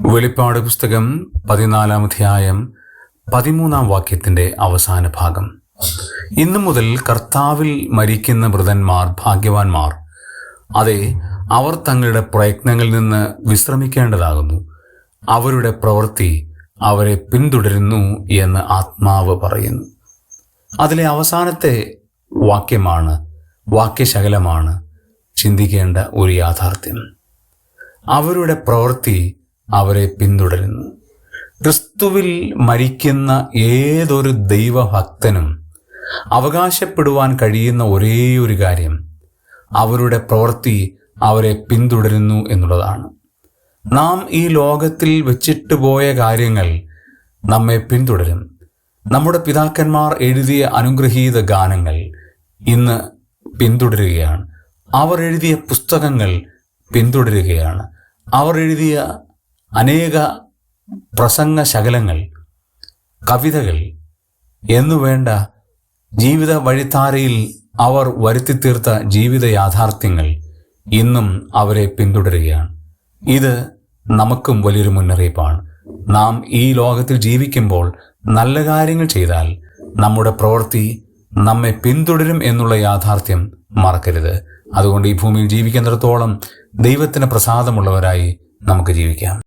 വെളിപ്പാട് പുസ്തകം പതിനാലാം അധ്യായം പതിമൂന്നാം വാക്യത്തിന്റെ അവസാന ഭാഗം. ഇന്നു മുതൽ കർത്താവിൽ മരിക്കുന്ന മൃതന്മാർ ഭാഗ്യവാന്മാർ അതെ അവർ തങ്ങളുടെ പ്രയത്നങ്ങളിൽ നിന്ന് വിശ്രമിക്കേണ്ടതാകുന്നു. അവരുടെ പ്രവൃത്തി അവരെ പിന്തുടരുന്നു എന്ന് ആത്മാവ് പറയുന്നു. അതിലെ അവസാനത്തെ വാക്യമാണ് വാക്യശകലമാണ് ചിന്തിക്കേണ്ട ഒരു യാഥാർത്ഥ്യം. അവരുടെ പ്രവൃത്തി അവരെ പിന്തുടരുന്നു. ക്രിസ്തുവിൽ മരിക്കുന്ന ഏതൊരു ദൈവഭക്തനും അവകാശപ്പെടുവാൻ കഴിയുന്ന ഒരേ ഒരു കാര്യം അവരുടെ പ്രവൃത്തി അവരെ പിന്തുടരുന്നു എന്നുള്ളതാണ്. നാം ഈ ലോകത്തിൽ വെച്ചിട്ട് പോയ കാര്യങ്ങൾ നമ്മെ പിന്തുടരും. നമ്മുടെ പിതാക്കന്മാർ എഴുതിയ അനുഗ്രഹീത ഗാനങ്ങൾ ഇന്ന് പിന്തുടരുകയാണ്. അവർ എഴുതിയ പുസ്തകങ്ങൾ പിന്തുടരുകയാണ്. അവർ എഴുതിയ അനേക പ്രസംഗ ശകലങ്ങൾ കവിതകൾ എന്നുവേണ്ട ജീവിത വഴിത്താരയിൽ അവർ വരുത്തിത്തീർത്ത ജീവിത യാഥാർത്ഥ്യങ്ങൾ ഇന്നും അവരെ പിന്തുടരുകയാണ്. ഇത് നമുക്കും വലിയൊരു മുന്നറിയിപ്പാണ്. നാം ഈ ലോകത്തിൽ ജീവിക്കുമ്പോൾ നല്ല കാര്യങ്ങൾ ചെയ്താൽ നമ്മുടെ പ്രവൃത്തി നമ്മെ പിന്തുടരും എന്നുള്ള യാഥാർത്ഥ്യം മറക്കരുത്. അതുകൊണ്ട് ഈ ഭൂമിയിൽ ജീവിക്കുന്നിടത്തോളം ദൈവത്തിന് പ്രസാദമുള്ളവരായി നമുക്ക് ജീവിക്കാം.